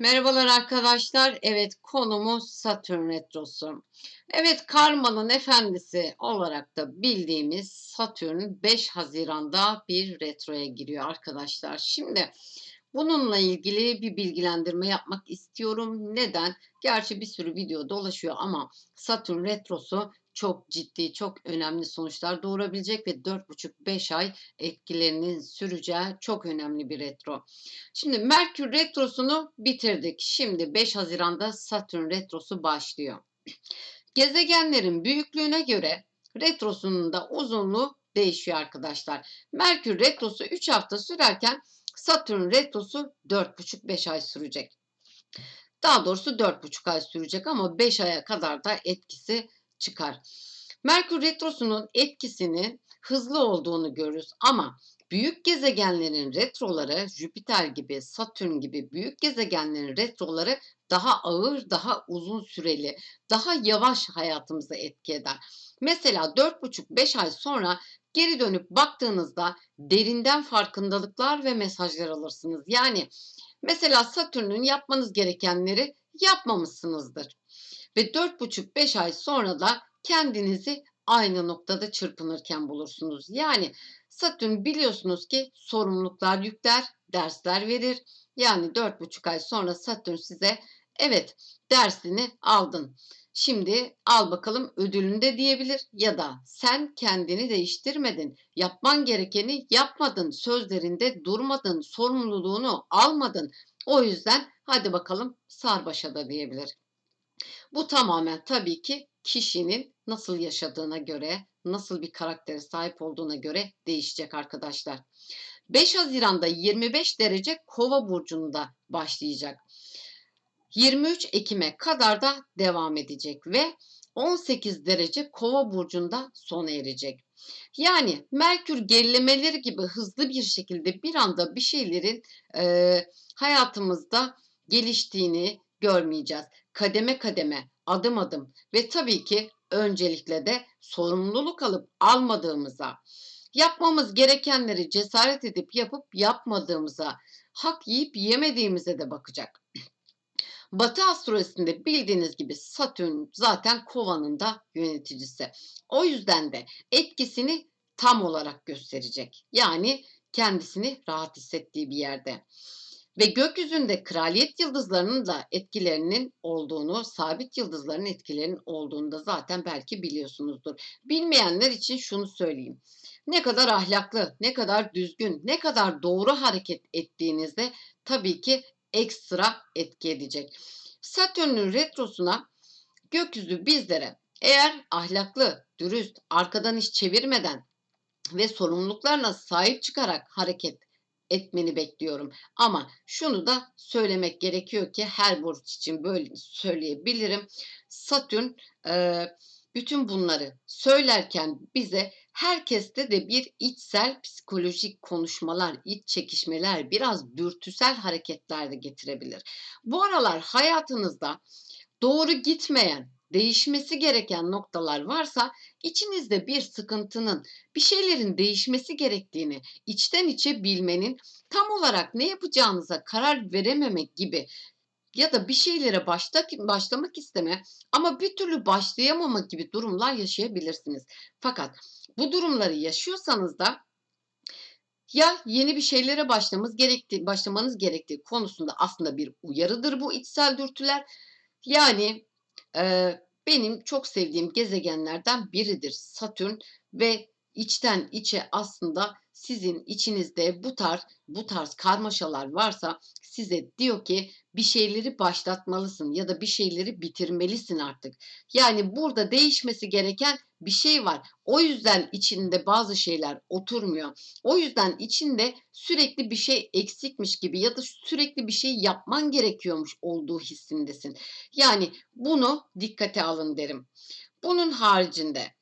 Merhabalar arkadaşlar. Evet konumuz Satürn Retrosu. Evet karmanın efendisi olarak da bildiğimiz Satürn 5 Haziran'da bir retroya giriyor arkadaşlar. Şimdi bununla ilgili bir bilgilendirme yapmak istiyorum. Neden? Gerçi bir sürü video dolaşıyor ama Satürn Retrosu çok ciddi, çok önemli sonuçlar doğurabilecek ve 4,5-5 ay etkilerinin süreceği çok önemli bir retro. Şimdi Merkür Retrosu'nu bitirdik. Şimdi 5 Haziran'da Satürn Retrosu başlıyor. Gezegenlerin büyüklüğüne göre retrosunun da uzunluğu değişiyor arkadaşlar. Merkür Retrosu 3 hafta sürerken Satürn Retrosu 4,5-5 ay sürecek. Daha doğrusu 4,5 ay sürecek ama 5 aya kadar da etkisi çıkar. Merkür Retrosu'nun etkisinin hızlı olduğunu görürüz ama büyük gezegenlerin retroları Jüpiter gibi, Satürn gibi büyük gezegenlerin retroları daha ağır, daha uzun süreli, daha yavaş hayatımıza etki eder. Mesela 4,5-5 ay sonra geri dönüp baktığınızda derinden farkındalıklar ve mesajlar alırsınız. Yani mesela Satürn'ün yapmanız gerekenleri yapmamışsınızdır. Ve 4,5-5 ay sonra da kendinizi aynı noktada çırpınırken bulursunuz. Yani Satürn biliyorsunuz ki sorumluluklar yükler, dersler verir. Yani 4,5 ay sonra Satürn size evet dersini aldın. Şimdi al bakalım ödülünü de diyebilir ya da sen kendini değiştirmedin. Yapman gerekeni yapmadın. Sözlerinde durmadın. Sorumluluğunu almadın. O yüzden hadi bakalım sarbaşa da diyebilir. Bu tamamen tabii ki kişinin nasıl yaşadığına göre, nasıl bir karaktere sahip olduğuna göre değişecek arkadaşlar. 5 Haziran'da 25 derece Kova burcunda başlayacak. 23 Ekim'e kadar da devam edecek ve 18 derece Kova burcunda sona erecek. Yani Merkür gerilemeleri gibi hızlı bir şekilde bir anda bir şeylerin e, hayatımızda geliştiğini görmeyeceğiz. Kademe kademe, adım adım ve tabii ki öncelikle de sorumluluk alıp almadığımıza, yapmamız gerekenleri cesaret edip yapıp yapmadığımıza, hak yiyip yemediğimize de bakacak. Batı astrolojisinde bildiğiniz gibi Satürn zaten kovanın da yöneticisi. O yüzden de etkisini tam olarak gösterecek. Yani kendisini rahat hissettiği bir yerde. Ve gökyüzünde kraliyet yıldızlarının da etkilerinin olduğunu, sabit yıldızların etkilerinin olduğunu da zaten belki biliyorsunuzdur. Bilmeyenler için şunu söyleyeyim. Ne kadar ahlaklı, ne kadar düzgün, ne kadar doğru hareket ettiğinizde tabii ki ekstra etki edecek. Satürn'ün retrosuna gökyüzü bizlere eğer ahlaklı, dürüst, arkadan iş çevirmeden ve sorumluluklarına sahip çıkarak hareket etmeni bekliyorum. Ama şunu da söylemek gerekiyor ki her burç için böyle söyleyebilirim. Satürn e, bütün bunları söylerken bize herkeste de bir içsel psikolojik konuşmalar, iç çekişmeler, biraz dürtüsel hareketler de getirebilir. Bu aralar hayatınızda doğru gitmeyen, değişmesi gereken noktalar varsa içinizde bir sıkıntının, bir şeylerin değişmesi gerektiğini içten içe bilmenin, tam olarak ne yapacağınıza karar verememek gibi ya da bir şeylere başta, başlamak isteme ama bir türlü başlayamamak gibi durumlar yaşayabilirsiniz. Fakat bu durumları yaşıyorsanız da ya yeni bir şeylere başlamanız gerektiği, başlamanız gerektiği konusunda aslında bir uyarıdır bu içsel dürtüler. Yani e, benim çok sevdiğim gezegenlerden biridir Satürn ve içten içe aslında sizin içinizde bu tarz bu tarz karmaşalar varsa size diyor ki bir şeyleri başlatmalısın ya da bir şeyleri bitirmelisin artık. Yani burada değişmesi gereken bir şey var. O yüzden içinde bazı şeyler oturmuyor. O yüzden içinde sürekli bir şey eksikmiş gibi ya da sürekli bir şey yapman gerekiyormuş olduğu hissindesin. Yani bunu dikkate alın derim. Bunun haricinde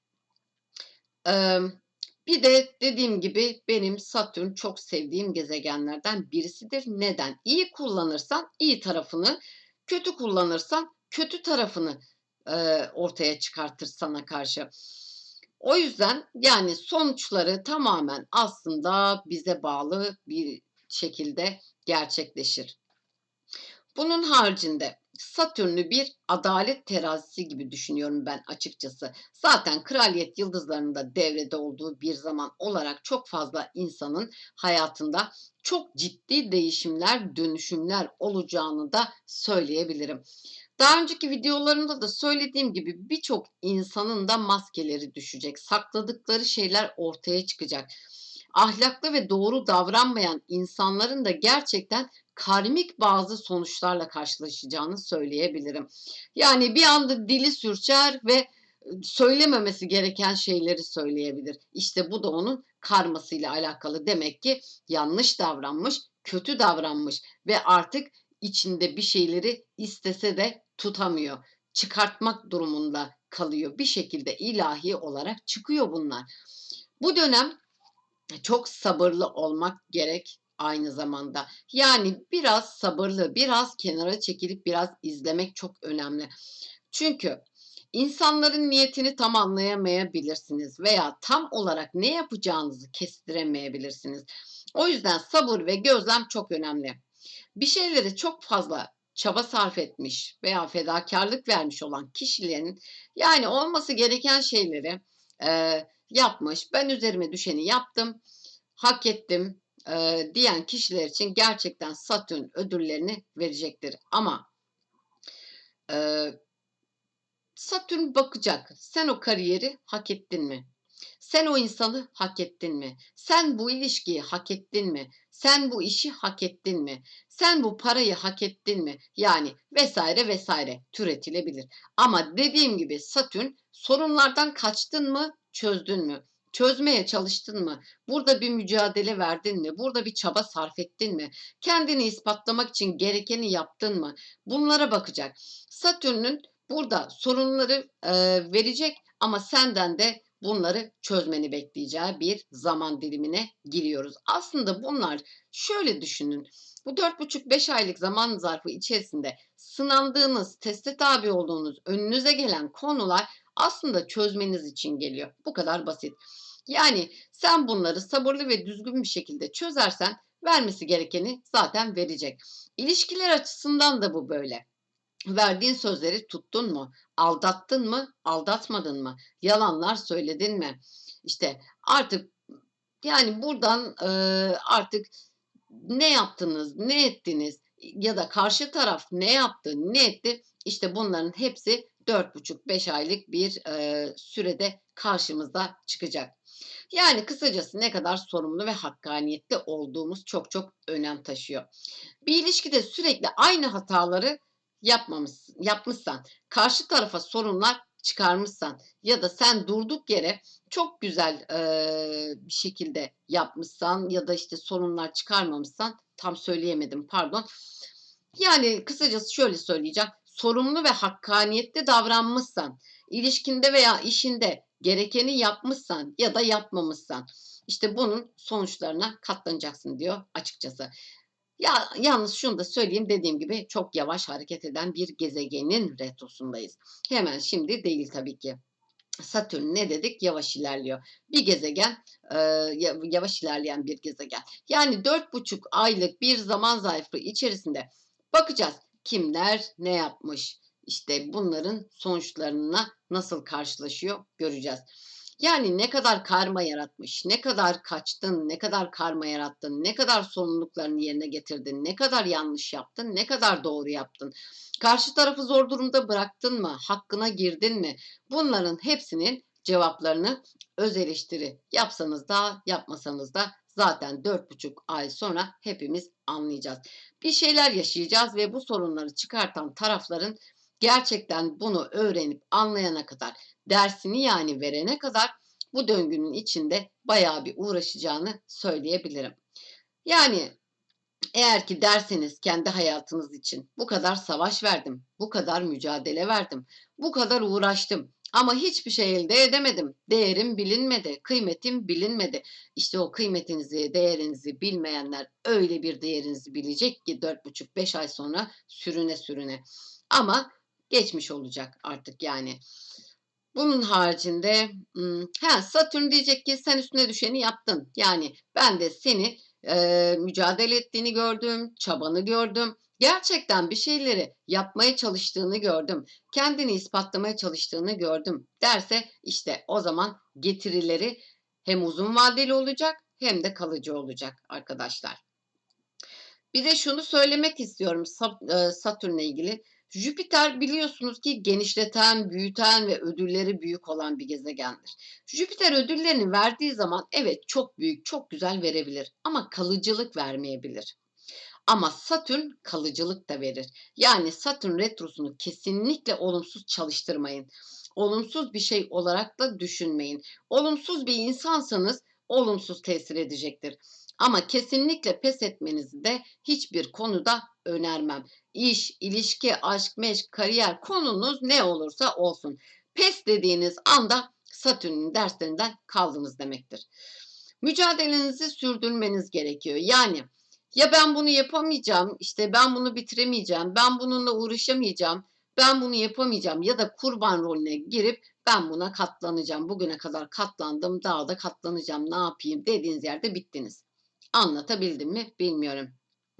bir de dediğim gibi benim Satürn çok sevdiğim gezegenlerden birisidir. Neden? İyi kullanırsan iyi tarafını, kötü kullanırsan kötü tarafını e, ortaya çıkartır sana karşı. O yüzden yani sonuçları tamamen aslında bize bağlı bir şekilde gerçekleşir. Bunun haricinde Satürn'ü bir adalet terazisi gibi düşünüyorum ben açıkçası. Zaten kraliyet yıldızlarının da devrede olduğu bir zaman olarak çok fazla insanın hayatında çok ciddi değişimler, dönüşümler olacağını da söyleyebilirim. Daha önceki videolarımda da söylediğim gibi birçok insanın da maskeleri düşecek. Sakladıkları şeyler ortaya çıkacak. Ahlaklı ve doğru davranmayan insanların da gerçekten karmik bazı sonuçlarla karşılaşacağını söyleyebilirim. Yani bir anda dili sürçer ve söylememesi gereken şeyleri söyleyebilir. İşte bu da onun karmasıyla alakalı. Demek ki yanlış davranmış, kötü davranmış ve artık içinde bir şeyleri istese de tutamıyor. Çıkartmak durumunda kalıyor. Bir şekilde ilahi olarak çıkıyor bunlar. Bu dönem çok sabırlı olmak gerek aynı zamanda. Yani biraz sabırlı, biraz kenara çekilip biraz izlemek çok önemli. Çünkü insanların niyetini tam anlayamayabilirsiniz veya tam olarak ne yapacağınızı kestiremeyebilirsiniz. O yüzden sabır ve gözlem çok önemli. Bir şeyleri çok fazla çaba sarf etmiş veya fedakarlık vermiş olan kişilerin yani olması gereken şeyleri e, yapmış. Ben üzerime düşeni yaptım, hak ettim e, diyen kişiler için gerçekten Satürn ödüllerini verecektir. Ama e, Satürn bakacak. Sen o kariyeri hak ettin mi? Sen o insanı hak ettin mi? Sen bu ilişkiyi hak ettin mi? Sen bu işi hak ettin mi? Sen bu parayı hak ettin mi? Yani vesaire vesaire türetilebilir. Ama dediğim gibi Satürn sorunlardan kaçtın mı, çözdün mü? Çözmeye çalıştın mı? Burada bir mücadele verdin mi? Burada bir çaba sarf ettin mi? Kendini ispatlamak için gerekeni yaptın mı? Bunlara bakacak. Satürn'ün burada sorunları e, verecek ama senden de bunları çözmeni bekleyeceği bir zaman dilimine giriyoruz. Aslında bunlar şöyle düşünün. Bu 4,5-5 aylık zaman zarfı içerisinde sınandığınız, teste tabi olduğunuz, önünüze gelen konular aslında çözmeniz için geliyor. Bu kadar basit. Yani sen bunları sabırlı ve düzgün bir şekilde çözersen vermesi gerekeni zaten verecek. İlişkiler açısından da bu böyle. Verdiğin sözleri tuttun mu? Aldattın mı? Aldatmadın mı? Yalanlar söyledin mi? İşte artık yani buradan e, artık ne yaptınız, ne ettiniz ya da karşı taraf ne yaptı, ne etti? İşte bunların hepsi 4,5-5 aylık bir e, sürede karşımıza çıkacak. Yani kısacası ne kadar sorumlu ve hakkaniyetli olduğumuz çok çok önem taşıyor. Bir ilişkide sürekli aynı hataları yapmamış, yapmışsan, karşı tarafa sorunlar çıkarmışsan ya da sen durduk yere çok güzel e, bir şekilde yapmışsan ya da işte sorunlar çıkarmamışsan tam söyleyemedim pardon. Yani kısacası şöyle söyleyeceğim. Sorumlu ve hakkaniyetli davranmışsan, ilişkinde veya işinde gerekeni yapmışsan ya da yapmamışsan işte bunun sonuçlarına katlanacaksın diyor açıkçası. Ya yalnız şunu da söyleyeyim dediğim gibi çok yavaş hareket eden bir gezegenin retrosundayız. Hemen şimdi değil tabii ki. Satürn ne dedik? Yavaş ilerliyor. Bir gezegen, e, yavaş ilerleyen bir gezegen. Yani dört buçuk aylık bir zaman zarfı içerisinde bakacağız kimler ne yapmış. İşte bunların sonuçlarına nasıl karşılaşıyor göreceğiz. Yani ne kadar karma yaratmış, ne kadar kaçtın, ne kadar karma yarattın, ne kadar sorumluluklarını yerine getirdin, ne kadar yanlış yaptın, ne kadar doğru yaptın. Karşı tarafı zor durumda bıraktın mı, hakkına girdin mi? Bunların hepsinin cevaplarını öz eleştiri yapsanız da yapmasanız da zaten 4,5 ay sonra hepimiz anlayacağız. Bir şeyler yaşayacağız ve bu sorunları çıkartan tarafların gerçekten bunu öğrenip anlayana kadar dersini yani verene kadar bu döngünün içinde bayağı bir uğraşacağını söyleyebilirim. Yani eğer ki derseniz kendi hayatınız için bu kadar savaş verdim, bu kadar mücadele verdim, bu kadar uğraştım ama hiçbir şey elde edemedim. Değerim bilinmedi, kıymetim bilinmedi. İşte o kıymetinizi, değerinizi bilmeyenler öyle bir değerinizi bilecek ki 4,5-5 ay sonra sürüne sürüne. Ama geçmiş olacak artık yani. Bunun haricinde ha, Satürn diyecek ki sen üstüne düşeni yaptın. Yani ben de seni e, mücadele ettiğini gördüm, çabanı gördüm. Gerçekten bir şeyleri yapmaya çalıştığını gördüm. Kendini ispatlamaya çalıştığını gördüm derse işte o zaman getirileri hem uzun vadeli olacak hem de kalıcı olacak arkadaşlar. Bir de şunu söylemek istiyorum Sat- Satürn'le ilgili. Jüpiter biliyorsunuz ki genişleten, büyüten ve ödülleri büyük olan bir gezegendir. Jüpiter ödüllerini verdiği zaman evet çok büyük, çok güzel verebilir ama kalıcılık vermeyebilir. Ama Satürn kalıcılık da verir. Yani Satürn retrosunu kesinlikle olumsuz çalıştırmayın. Olumsuz bir şey olarak da düşünmeyin. Olumsuz bir insansanız olumsuz tesir edecektir. Ama kesinlikle pes etmenizi de hiçbir konuda önermem. İş, ilişki, aşk, meşk, kariyer konunuz ne olursa olsun. Pes dediğiniz anda Satürn'ün derslerinden kaldınız demektir. Mücadelenizi sürdürmeniz gerekiyor. Yani ya ben bunu yapamayacağım, işte ben bunu bitiremeyeceğim, ben bununla uğraşamayacağım, ben bunu yapamayacağım ya da kurban rolüne girip ben buna katlanacağım. Bugüne kadar katlandım, daha da katlanacağım. Ne yapayım dediğiniz yerde bittiniz. Anlatabildim mi bilmiyorum.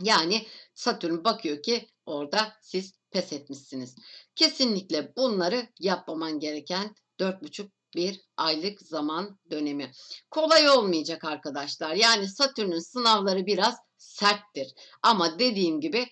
Yani Satürn bakıyor ki orada siz pes etmişsiniz. Kesinlikle bunları yapmaman gereken 4,5 bir aylık zaman dönemi. Kolay olmayacak arkadaşlar. Yani Satürn'ün sınavları biraz serttir. Ama dediğim gibi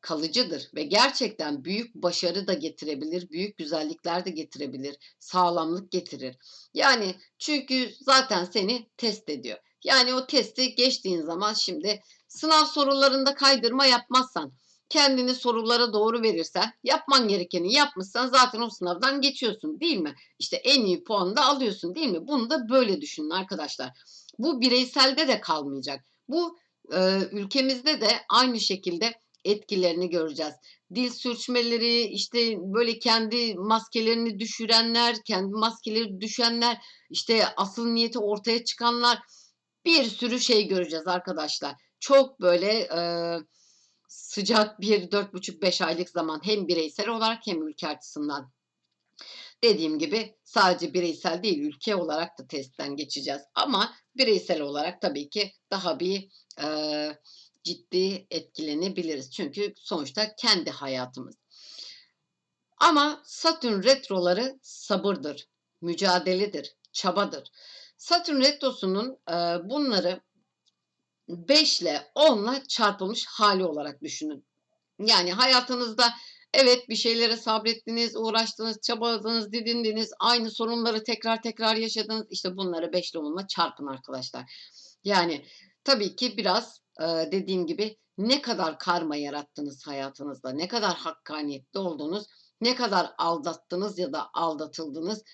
kalıcıdır ve gerçekten büyük başarı da getirebilir, büyük güzellikler de getirebilir, sağlamlık getirir. Yani çünkü zaten seni test ediyor. Yani o testi geçtiğin zaman şimdi sınav sorularında kaydırma yapmazsan, kendini sorulara doğru verirsen, yapman gerekeni yapmışsan zaten o sınavdan geçiyorsun değil mi? İşte en iyi puanı da alıyorsun değil mi? Bunu da böyle düşünün arkadaşlar. Bu bireyselde de kalmayacak. Bu e, ülkemizde de aynı şekilde etkilerini göreceğiz. Dil sürçmeleri, işte böyle kendi maskelerini düşürenler, kendi maskeleri düşenler, işte asıl niyeti ortaya çıkanlar bir sürü şey göreceğiz arkadaşlar. Çok böyle e, sıcak bir dört buçuk beş aylık zaman hem bireysel olarak hem ülke açısından. Dediğim gibi sadece bireysel değil ülke olarak da testten geçeceğiz. Ama bireysel olarak tabii ki daha bir e, ciddi etkilenebiliriz. Çünkü sonuçta kendi hayatımız. Ama Satürn retroları sabırdır, mücadeledir, çabadır. Satürn retrosunun e, bunları 5 ile 10 ile çarpılmış hali olarak düşünün. Yani hayatınızda evet bir şeylere sabrettiniz, uğraştınız, çabaladınız, didindiniz, aynı sorunları tekrar tekrar yaşadınız. İşte bunları 5 ile 10 ile çarpın arkadaşlar. Yani tabii ki biraz dediğim gibi ne kadar karma yarattınız hayatınızda, ne kadar hakkaniyetli oldunuz, ne kadar aldattınız ya da aldatıldınız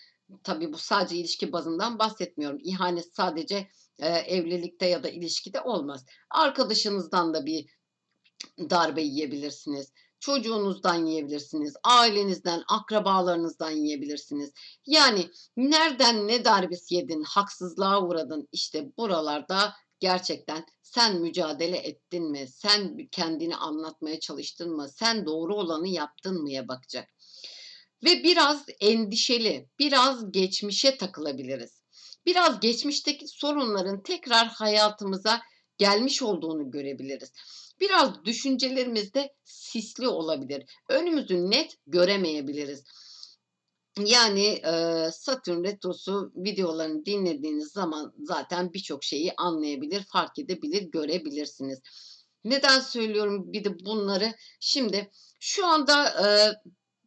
Tabii bu sadece ilişki bazından bahsetmiyorum. İhanet sadece e, evlilikte ya da ilişkide olmaz. Arkadaşınızdan da bir darbe yiyebilirsiniz. Çocuğunuzdan yiyebilirsiniz. Ailenizden, akrabalarınızdan yiyebilirsiniz. Yani nereden ne darbesi yedin, haksızlığa uğradın. İşte buralarda gerçekten sen mücadele ettin mi? Sen kendini anlatmaya çalıştın mı? Sen doğru olanı yaptın mıya bakacak ve biraz endişeli, biraz geçmişe takılabiliriz. Biraz geçmişteki sorunların tekrar hayatımıza gelmiş olduğunu görebiliriz. Biraz düşüncelerimiz de sisli olabilir. Önümüzü net göremeyebiliriz. Yani e, Satürn retrosu videolarını dinlediğiniz zaman zaten birçok şeyi anlayabilir, fark edebilir, görebilirsiniz. Neden söylüyorum bir de bunları? Şimdi şu anda e,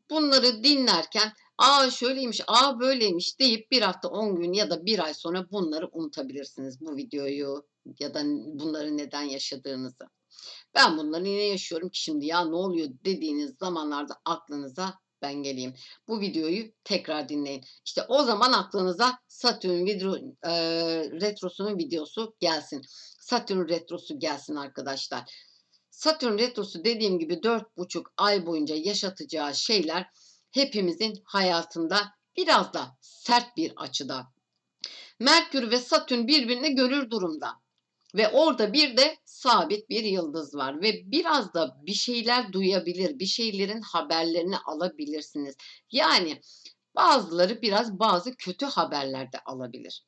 Bunları dinlerken aa şöyleymiş, aa böyleymiş deyip bir hafta 10 gün ya da bir ay sonra bunları unutabilirsiniz. Bu videoyu ya da bunları neden yaşadığınızı. Ben bunları yine yaşıyorum ki şimdi ya ne oluyor dediğiniz zamanlarda aklınıza ben geleyim. Bu videoyu tekrar dinleyin. İşte o zaman aklınıza Satürn video, e, retrosunun videosu gelsin. Satürn retrosu gelsin arkadaşlar. Satürn retrosu dediğim gibi 4,5 ay boyunca yaşatacağı şeyler hepimizin hayatında biraz da sert bir açıda. Merkür ve Satürn birbirini görür durumda. Ve orada bir de sabit bir yıldız var ve biraz da bir şeyler duyabilir, bir şeylerin haberlerini alabilirsiniz. Yani bazıları biraz bazı kötü haberler de alabilir.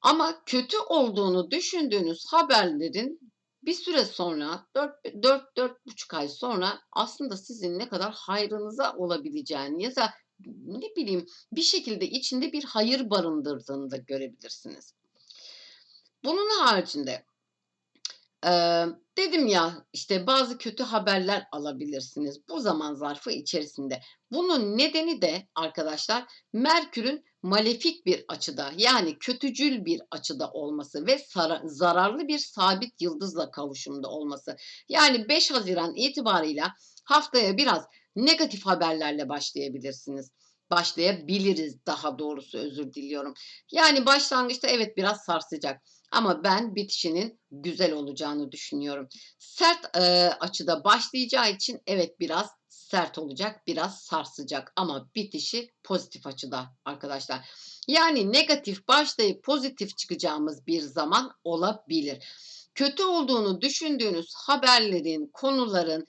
Ama kötü olduğunu düşündüğünüz haberlerin bir süre sonra 4 4 4,5 ay sonra aslında sizin ne kadar hayrınıza olabileceğini ya da ne bileyim bir şekilde içinde bir hayır barındırdığını da görebilirsiniz. Bunun haricinde Eee, dedim ya, işte, bazı kötü haberler alabilirsiniz bu zaman zarfı içerisinde. Bunun nedeni de arkadaşlar Merkür'ün malefik bir açıda yani kötücül bir açıda olması ve zararlı bir sabit yıldızla kavuşumda olması. Yani 5 Haziran itibarıyla haftaya biraz negatif haberlerle başlayabilirsiniz. Başlayabiliriz daha doğrusu özür diliyorum. Yani başlangıçta evet biraz sarsacak ama ben bitişinin güzel olacağını düşünüyorum. Sert, eee, açıda başlayacağı için evet biraz sert olacak, biraz sarsacak ama bitişi pozitif açıda arkadaşlar. Yani negatif başlayıp pozitif çıkacağımız bir zaman olabilir. Kötü olduğunu düşündüğünüz haberlerin, konuların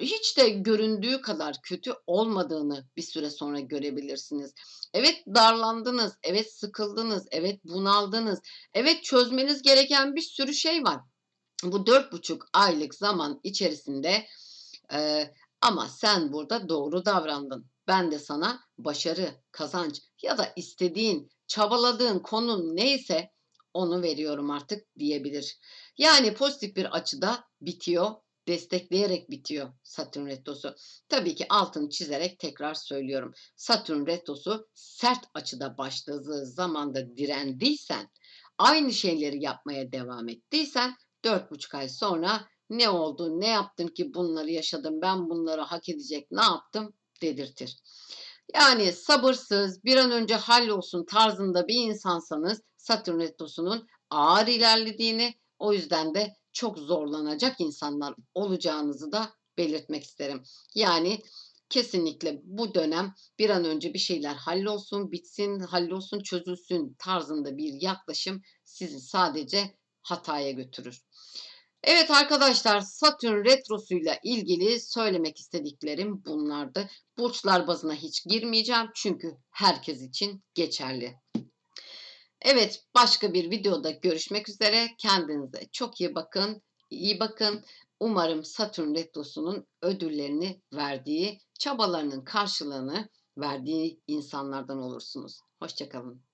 hiç de göründüğü kadar kötü olmadığını bir süre sonra görebilirsiniz. Evet darlandınız, evet sıkıldınız, evet bunaldınız, evet çözmeniz gereken bir sürü şey var. Bu dört buçuk aylık zaman içerisinde eee, ama sen burada doğru davrandın. Ben de sana başarı, kazanç ya da istediğin, çabaladığın konun neyse onu veriyorum artık diyebilir. Yani pozitif bir açıda bitiyor destekleyerek bitiyor Satürn retrosu. Tabii ki altını çizerek tekrar söylüyorum. Satürn retrosu sert açıda başladığı zamanda direndiysen, aynı şeyleri yapmaya devam ettiysen dört buçuk ay sonra ne oldu, ne yaptım ki bunları yaşadım, ben bunları hak edecek ne yaptım dedirtir. Yani sabırsız, bir an önce hallolsun tarzında bir insansanız Satürn retrosunun ağır ilerlediğini, o yüzden de çok zorlanacak insanlar olacağınızı da belirtmek isterim. Yani kesinlikle bu dönem bir an önce bir şeyler hallolsun, bitsin, hallolsun, çözülsün tarzında bir yaklaşım sizi sadece hataya götürür. Evet arkadaşlar Satürn retrosuyla ilgili söylemek istediklerim bunlardı. Burçlar bazına hiç girmeyeceğim çünkü herkes için geçerli. Evet, başka bir videoda görüşmek üzere. Kendinize çok iyi bakın. İyi bakın. Umarım Satürn retrosunun ödüllerini verdiği, çabalarının karşılığını verdiği insanlardan olursunuz. Hoşçakalın.